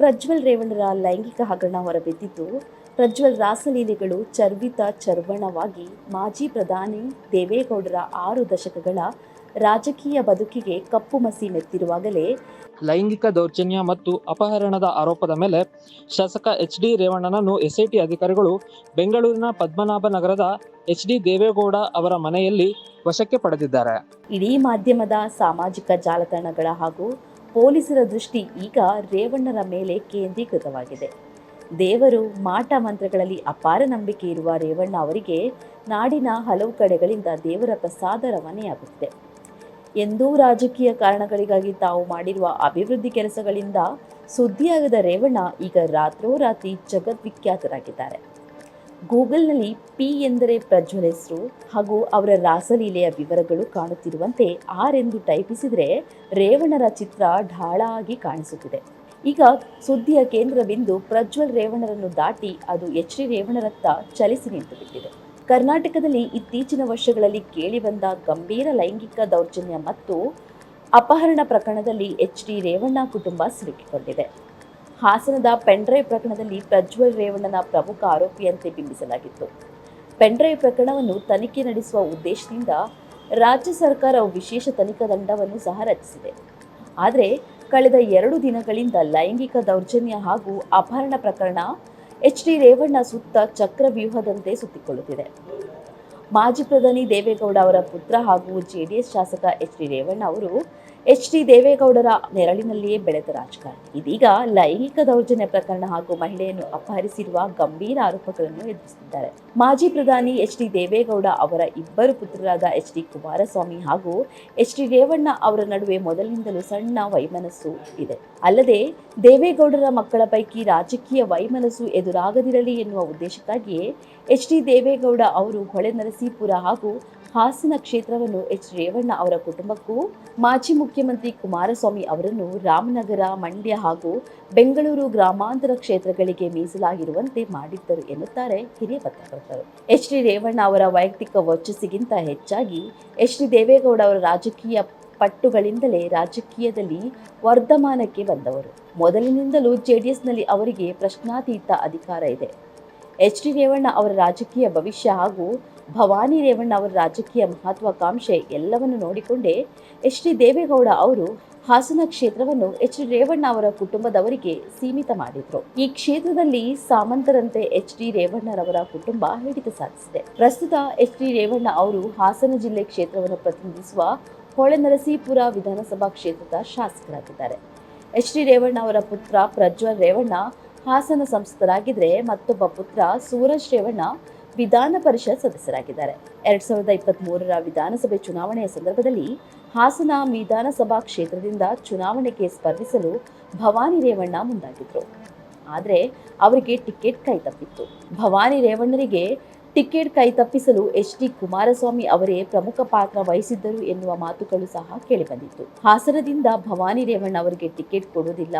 ಪ್ರಜ್ವಲ್ ರೇವಣ್ಣರ ಲೈಂಗಿಕ ಹಗರಣ ಹೊರಬಿದ್ದಿದ್ದು ಪ್ರಜ್ವಲ್ ರಾಸಲೀಲೆಗಳು ಚರ್ವಿತ ಚರ್ವಣವಾಗಿ ಮಾಜಿ ಪ್ರಧಾನಿ ದೇವೇಗೌಡರ ಆರು ದಶಕಗಳ ರಾಜಕೀಯ ಬದುಕಿಗೆ ಕಪ್ಪು ಮಸಿ ಮೆತ್ತಿರುವಾಗಲೇ ಲೈಂಗಿಕ ದೌರ್ಜನ್ಯ ಮತ್ತು ಅಪಹರಣದ ಆರೋಪದ ಮೇಲೆ ಶಾಸಕ ಎಚ್ ಡಿ ರೇವಣ್ಣನನ್ನು ಎಸ್ಐಟಿ ಅಧಿಕಾರಿಗಳು ಬೆಂಗಳೂರಿನ ಪದ್ಮನಾಭ ನಗರದ ಎಚ್ ಡಿ ದೇವೇಗೌಡ ಅವರ ಮನೆಯಲ್ಲಿ ವಶಕ್ಕೆ ಪಡೆದಿದ್ದಾರೆ. ಇಡೀ ಮಾಧ್ಯಮದ ಸಾಮಾಜಿಕ ಜಾಲತಾಣಗಳ ಹಾಗೂ ಪೊಲೀಸರ ದೃಷ್ಟಿ ಈಗ ರೇವಣ್ಣರ ಮೇಲೆ ಕೇಂದ್ರೀಕೃತವಾಗಿದೆ. ದೇವರು ಮಾಟ ಮಂತ್ರಗಳಲ್ಲಿ ಅಪಾರ ನಂಬಿಕೆ ಇರುವ ರೇವಣ್ಣ ಅವರಿಗೆ ನಾಡಿನ ಹಲವು ಕಡೆಗಳಿಂದ ದೇವರ ಪ್ರಸಾದ ರವಾನೆಯಾಗುತ್ತಿದೆ. ಎಂದೂ ರಾಜಕೀಯ ಕಾರಣಗಳಿಗಾಗಿ ತಾವು ಮಾಡಿರುವ ಅಭಿವೃದ್ಧಿ ಕೆಲಸಗಳಿಂದ ಸುದ್ದಿಯಾಗದ ರೇವಣ್ಣ ಈಗ ರಾತ್ರೋರಾತ್ರಿ ಜಗದ್ವಿಖ್ಯಾತರಾಗಿದ್ದಾರೆ. ಗೂಗಲ್ನಲ್ಲಿ ಪಿ ಎಂದರೆ ಪ್ರಜ್ವಲ್ ಹೆಸರು ಹಾಗೂ ಅವರ ರಾಸಲೀಲೆಯ ವಿವರಗಳು ಕಾಣುತ್ತಿರುವಂತೆ ಆರ್ ಎಂದು ಟೈಪಿಸಿದರೆ ರೇವಣ್ಣರ ಚಿತ್ರ ಢಾಳಾಗಿ ಕಾಣಿಸುತ್ತಿದೆ. ಈಗ ಸುದ್ದಿಯ ಕೇಂದ್ರ ಬಿಂದು ಪ್ರಜ್ವಲ್ ರೇವಣ್ಣರನ್ನು ದಾಟಿ ಅದು ಎಚ್ ಡಿ ರೇವಣ್ಣರತ್ತ ಚಲಿಸಿ ನಿಂತು ಬಿಟ್ಟಿದೆ ಕರ್ನಾಟಕದಲ್ಲಿ ಇತ್ತೀಚಿನ ವರ್ಷಗಳಲ್ಲಿ ಕೇಳಿಬಂದ ಗಂಭೀರ ಲೈಂಗಿಕ ದೌರ್ಜನ್ಯ ಮತ್ತು ಅಪಹರಣ ಪ್ರಕರಣದಲ್ಲಿ ಎಚ್ ಡಿ ರೇವಣ್ಣ ಕುಟುಂಬ ಸಿಲುಕಿಕೊಂಡಿದೆ. ಹಾಸನದ ಪೆಂಡ್ರೈವ್ ಪ್ರಕರಣದಲ್ಲಿ ಪ್ರಜ್ವಲ್ ರೇವಣ್ಣನ ಪ್ರಮುಖ ಆರೋಪಿಯಂತೆ ಬಿಂಬಿಸಲಾಗಿತ್ತು. ಪೆಂಡ್ರೈವ್ ಪ್ರಕರಣವನ್ನು ತನಿಖೆ ನಡೆಸುವ ಉದ್ದೇಶದಿಂದ ರಾಜ್ಯ ಸರ್ಕಾರವು ವಿಶೇಷ ತನಿಖಾ ತಂಡವನ್ನು ಸಹ ರಚಿಸಿದೆ. ಆದರೆ ಕಳೆದ ಎರಡು ದಿನಗಳಿಂದ ಲೈಂಗಿಕ ದೌರ್ಜನ್ಯ ಹಾಗೂ ಅಪಹರಣ ಪ್ರಕರಣ ಎಚ್ ಡಿ ರೇವಣ್ಣ ಸುತ್ತ ಚಕ್ರವ್ಯೂಹದಂತೆ ಸುತ್ತಿಕೊಳ್ಳುತ್ತಿದೆ. ಮಾಜಿ ಪ್ರಧಾನಿ ದೇವೇಗೌಡ ಅವರ ಪುತ್ರ ಹಾಗೂ ಜೆಡಿಎಸ್ ಶಾಸಕ ಎಚ್ ಡಿ ರೇವಣ್ಣ ಅವರು ಎಚ್ ಡಿ ದೇವೇಗೌಡರ ನೆರಳಿನಲ್ಲಿಯೇ ಬೆಳೆದ ರಾಜಕಾರಣಿ. ಇದೀಗ ಲೈಂಗಿಕ ದೌರ್ಜನ್ಯ ಪ್ರಕರಣ ಹಾಗೂ ಮಹಿಳೆಯನ್ನು ಅಪಹರಿಸಿರುವ ಗಂಭೀರ ಆರೋಪಗಳನ್ನು ಎದುರಿಸುತ್ತಿದ್ದಾರೆ. ಮಾಜಿ ಪ್ರಧಾನಿ ಎಚ್ ಡಿ ದೇವೇಗೌಡ ಅವರ ಇಬ್ಬರು ಪುತ್ರರಾದ ಎಚ್ ಡಿ ಕುಮಾರಸ್ವಾಮಿ ಹಾಗೂ ಎಚ್ ಡಿ ರೇವಣ್ಣ ಅವರ ನಡುವೆ ಮೊದಲಿನಿಂದಲೂ ಸಣ್ಣ ವೈಮನಸ್ಸು ಇದೆ. ಅಲ್ಲದೆ ದೇವೇಗೌಡರ ಮಕ್ಕಳ ಪೈಕಿ ರಾಜಕೀಯ ವೈಮನಸ್ಸು ಎದುರಾಗದಿರಲಿ ಎನ್ನುವ ಉದ್ದೇಶಕ್ಕಾಗಿಯೇ ಎಚ್ ಡಿ ದೇವೇಗೌಡ ಅವರು ಹೊಳೆನರಸೀಪುರ ಹಾಗೂ ಹಾಸನ ಕ್ಷೇತ್ರವನ್ನು ಎಚ್. ರೇವಣ್ಣ ಅವರ ಕುಟುಂಬಕ್ಕೂ ಮಾಜಿ ಮುಖ್ಯಮಂತ್ರಿ ಕುಮಾರಸ್ವಾಮಿ ಅವರನ್ನು ರಾಮನಗರ, ಮಂಡ್ಯ ಹಾಗೂ ಬೆಂಗಳೂರು ಗ್ರಾಮಾಂತರ ಕ್ಷೇತ್ರಗಳಿಗೆ ಮೀಸಲಾಗಿರುವಂತೆ ಮಾಡಿದ್ದರು ಎನ್ನುತ್ತಾರೆ ಹಿರಿಯ ಪತ್ರಕರ್ತರು. ಎಚ್. ಡಿ. ರೇವಣ್ಣ ಅವರ ವೈಯಕ್ತಿಕ ವರ್ಚಸ್ಸಿಗಿಂತ ಹೆಚ್ಚಾಗಿ ಎಚ್. ಡಿ. ದೇವೇಗೌಡ ಅವರ ರಾಜಕೀಯ ಪಟ್ಟುಗಳಿಂದಲೇ ರಾಜಕೀಯದಲ್ಲಿ ವರ್ಧಮಾನಕ್ಕೆ ಬಂದವರು. ಮೊದಲಿನಿಂದಲೂ ಜೆಡಿಎಸ್ನಲ್ಲಿ ಅವರಿಗೆ ಪ್ರಶ್ನಾತೀತ ಅಧಿಕಾರ ಇದೆ. ಎಚ್. ಡಿ. ರೇವಣ್ಣ ಅವರ ರಾಜಕೀಯ ಭವಿಷ್ಯ ಹಾಗೂ ಭವಾನಿ ರೇವಣ್ಣ ಅವರ ರಾಜಕೀಯ ಮಹತ್ವಾಕಾಂಕ್ಷೆ ಎಲ್ಲವನ್ನು ನೋಡಿಕೊಂಡೇ ಎಚ್ ಡಿ ದೇವೇಗೌಡ ಅವರು ಹಾಸನ ಕ್ಷೇತ್ರವನ್ನು ಎಚ್ ಡಿ ರೇವಣ್ಣ ಅವರ ಕುಟುಂಬದವರಿಗೆ ಸೀಮಿತ ಮಾಡಿದ್ರು. ಈ ಕ್ಷೇತ್ರದಲ್ಲಿ ಸಾಮಂತರಂತೆ ಎಚ್ ಡಿ ರೇವಣ್ಣರವರ ಕುಟುಂಬ ಹಿಡಿತ ಸಾಧಿಸಿದೆ. ಪ್ರಸ್ತುತ ಎಚ್ ಡಿ ರೇವಣ್ಣ ಅವರು ಹಾಸನ ಜಿಲ್ಲೆ ಕ್ಷೇತ್ರವನ್ನು ಪ್ರತಿನಿಧಿಸುವ ಹೊಳೆನರಸೀಪುರ ವಿಧಾನಸಭಾ ಕ್ಷೇತ್ರದ ಶಾಸಕರಾಗಿದ್ದಾರೆ. ಎಚ್ ಡಿ ರೇವಣ್ಣ ಅವರ ಪುತ್ರ ಪ್ರಜ್ವಲ್ ರೇವಣ್ಣ ಹಾಸನ ಸಂಸದರಾಗಿದ್ದರೆ ಮತ್ತೊಬ್ಬ ಪುತ್ರ ಸೂರಜ್ ರೇವಣ್ಣ ವಿಧಾನ ಪರಿಷತ್ ಸದಸ್ಯರಾಗಿದ್ದಾರೆ. ಎರಡ್ ಸಾವಿರದ ಇಪ್ಪತ್ತ್ ಮೂರರ ವಿಧಾನಸಭೆ ಚುನಾವಣೆಯ ಸಂದರ್ಭದಲ್ಲಿ ಹಾಸನ ವಿಧಾನಸಭಾ ಕ್ಷೇತ್ರದಿಂದ ಚುನಾವಣೆಗೆ ಸ್ಪರ್ಧಿಸಲು ಭವಾನಿ ರೇವಣ್ಣ ಮುಂದಾಗಿದ್ರು. ಆದರೆ ಅವರಿಗೆ ಟಿಕೆಟ್ ಕೈ ತಪ್ಪಿತ್ತು. ಭವಾನಿ ರೇವಣ್ಣರಿಗೆ ಟಿಕೆಟ್ ಕೈ ತಪ್ಪಿಸಲು ಎಚ್ ಡಿ ಕುಮಾರಸ್ವಾಮಿ ಅವರೇ ಪ್ರಮುಖ ಪಾತ್ರ ವಹಿಸಿದ್ದರು ಎನ್ನುವ ಮಾತುಗಳು ಸಹ ಕೇಳಿಬಂದಿತ್ತು ಹಾಸನದಿಂದ ಭವಾನಿ ರೇವಣ್ಣ ಅವರಿಗೆ ಟಿಕೆಟ್ ಕೊಡುವುದಿಲ್ಲ.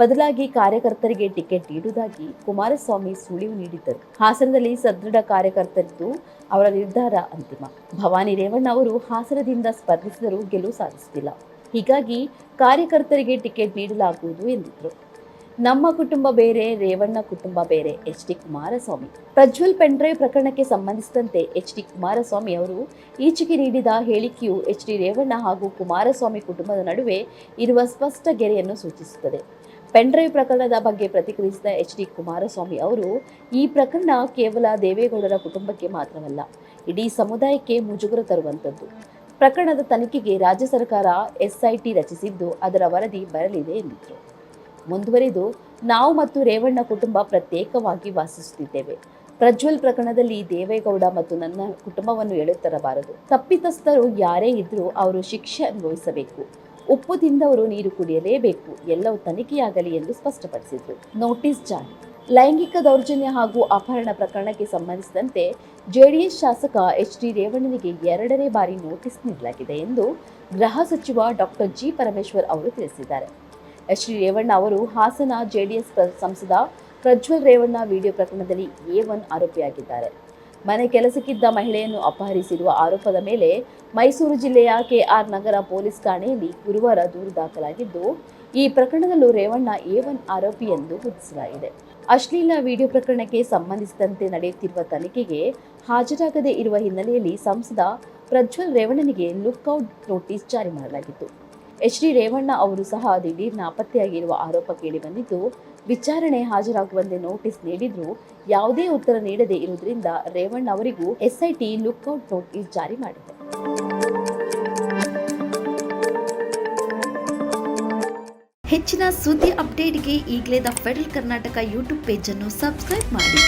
ಬದಲಾಗಿ ಕಾರ್ಯಕರ್ತರಿಗೆ ಟಿಕೆಟ್ ನೀಡುವುದಾಗಿ ಕುಮಾರಸ್ವಾಮಿ ಸುಳಿವು ನೀಡಿದ್ದರು. ಹಾಸನದಲ್ಲಿ ಸದೃಢ ಕಾರ್ಯಕರ್ತರಿದ್ದು ಅವರ ನಿರ್ಧಾರ ಅಂತಿಮ. ಭವಾನಿ ರೇವಣ್ಣ ಅವರು ಹಾಸನದಿಂದ ಸ್ಪರ್ಧಿಸಿದರೂ ಗೆಲುವು ಸಾಧಿಸುತ್ತಿಲ್ಲ. ಹೀಗಾಗಿ ಕಾರ್ಯಕರ್ತರಿಗೆ ಟಿಕೆಟ್ ನೀಡಲಾಗುವುದು ಎಂದಿದ್ರು ನಮ್ಮ ಕುಟುಂಬ ಬೇರೆ, ರೇವಣ್ಣ ಕುಟುಂಬ ಬೇರೆ, H D Kumaraswamy. Prajwal pen drive ಪ್ರಕರಣಕ್ಕೆ ಸಂಬಂಧಿಸಿದಂತೆ ಎಚ್ ಡಿ ಕುಮಾರಸ್ವಾಮಿ ಅವರು ಈಚೆಗೆ ನೀಡಿದ ಹೇಳಿಕೆಯು ಎಚ್ ಡಿ ರೇವಣ್ಣ ಹಾಗೂ ಕುಮಾರಸ್ವಾಮಿ ಕುಟುಂಬದ ನಡುವೆ ಇರುವ ಸ್ಪಷ್ಟ ಗೆರೆಯನ್ನು ಸೂಚಿಸುತ್ತದೆ. ಪೆನ್ಡ್ರೈವ್ ಪ್ರಕರಣದ ಬಗ್ಗೆ ಪ್ರತಿಕ್ರಿಯಿಸಿದ ಎಚ್ ಡಿ ಕುಮಾರಸ್ವಾಮಿ ಅವರು, ಈ ಪ್ರಕರಣ ಕೇವಲ ದೇವೇಗೌಡರ ಕುಟುಂಬಕ್ಕೆ ಮಾತ್ರವಲ್ಲ, ಇಡೀ ಸಮುದಾಯಕ್ಕೆ ಮುಜುಗರ ತರುವಂಥದ್ದು. ಪ್ರಕರಣದ ತನಿಖೆಗೆ ರಾಜ್ಯ ಸರ್ಕಾರ ಎಸ್ಐಟಿ ರಚಿಸಿದ್ದು ಅದರ ವರದಿ ಬರಲಿದೆ ಎಂದಿದ್ರು. ಮುಂದುವರಿದು, ನಾವು ಮತ್ತು ರೇವಣ್ಣ ಕುಟುಂಬ ಪ್ರತ್ಯೇಕವಾಗಿ ವಾಸಿಸುತ್ತಿದ್ದೇವೆ. ಪ್ರಜ್ವಲ್ ಪ್ರಕರಣದಲ್ಲಿ ದೇವೇಗೌಡ ಮತ್ತು ನನ್ನ ಕುಟುಂಬವನ್ನು ಎಳೆತರಬಾರದು. ತಪ್ಪಿತಸ್ಥರು ಯಾರೇ ಇದ್ದರೂ ಅವರು ಶಿಕ್ಷೆ ಅನುಭವಿಸಬೇಕು. ಉಪ್ಪು ತಿಂದವರು ನೀರು ಕುಡಿಯಲೇಬೇಕು. ಎಲ್ಲವೂ ತನಿಖೆಯಾಗಲಿ ಎಂದು ಸ್ಪಷ್ಟಪಡಿಸಿದರು. ನೋಟಿಸ್ ಜಾರಿ. ಲೈಂಗಿಕ ದೌರ್ಜನ್ಯ ಹಾಗೂ ಅಪಹರಣ ಪ್ರಕರಣಕ್ಕೆ ಸಂಬಂಧಿಸಿದಂತೆ ಜೆಡಿಎಸ್ ಶಾಸಕ ಎಚ್ ಡಿ ರೇವಣ್ಣನಿಗೆ ಎರಡನೇ ಬಾರಿ ನೋಟಿಸ್ ನೀಡಲಾಗಿದೆ ಎಂದು ಗೃಹ ಸಚಿವ ಡಾಕ್ಟರ್ ಜಿ. ಪರಮೇಶ್ವರ್ ಅವರು ತಿಳಿಸಿದ್ದಾರೆ. ಎಚ್ ಡಿ ರೇವಣ್ಣ ಅವರು ಹಾಸನ ಜೆಡಿಎಸ್ ಸಂಸದ ಪ್ರಜ್ವಲ್ ರೇವಣ್ಣ ವಿಡಿಯೋ ಪ್ರಕರಣದಲ್ಲಿ ಎ ಒನ್ ಆರೋಪಿಯಾಗಿದ್ದಾರೆ. ಮನೆ ಕೆಲಸಕ್ಕಿದ್ದ ಮಹಿಳೆಯನ್ನು ಅಪಹರಿಸಿರುವ ಆರೋಪದ ಮೇಲೆ ಮೈಸೂರು ಜಿಲ್ಲೆಯ ಕೆಆರ್ ನಗರ ಪೊಲೀಸ್ ಠಾಣೆಯಲ್ಲಿ ಗುರುವಾರ ದೂರು ದಾಖಲಾಗಿದ್ದು, ಈ ಪ್ರಕರಣದಲ್ಲೂ ರೇವಣ್ಣ ಏವನ್ ಆರೋಪಿ ಎಂದು ಗುರುತಿಸಲಾಗಿದೆ. ಅಶ್ಲೀಲ ವಿಡಿಯೋ ಪ್ರಕರಣಕ್ಕೆ ಸಂಬಂಧಿಸಿದಂತೆ ನಡೆಯುತ್ತಿರುವ ತನಿಖೆಗೆ ಹಾಜರಾಗದೇ ಇರುವ ಹಿನ್ನೆಲೆಯಲ್ಲಿ ಸಂಸದ ಪ್ರಜ್ವಲ್ ರೇವಣ್ಣನಿಗೆ ಲುಕ್ಔಟ್ ನೋಟಿಸ್ ಜಾರಿ ಮಾಡಲಾಗಿತ್ತು. ಎಚ್ ಡಿ ರೇವಣ್ಣ ಅವರು ಸಹ ದಿಢೀರ್ ನಾಪತ್ತೆಯಾಗಿರುವ ಆರೋಪ ಕೇಳಿಬಂದಿದ್ದು ವಿಚಾರಣೆ ಹಾಜರಾಗುವಂತೆ ನೋಟಿಸ್ ನೀಡಿದ್ರೂ ಯಾವುದೇ ಉತ್ತರ ನೀಡದೇ ಇರುವುದರಿಂದ ರೇವಣ್ಣ ಅವರಿಗೂ ಎಸ್ಐಟಿ ಲುಕ್ಔಟ್ ನೋಟಿಸ್ ಜಾರಿ ಮಾಡಿದೆ. ಹೆಚ್ಚಿನ ಸುದ್ದಿ ಅಪ್ಡೇಟ್ಗೆ ಈಗಲೇ ದ ಫೆಡರಲ್ ಕರ್ನಾಟಕ ಯೂಟ್ಯೂಬ್ ಪೇಜನ್ನು ಸಬ್ಸ್ಕ್ರೈಬ್ ಮಾಡಿ.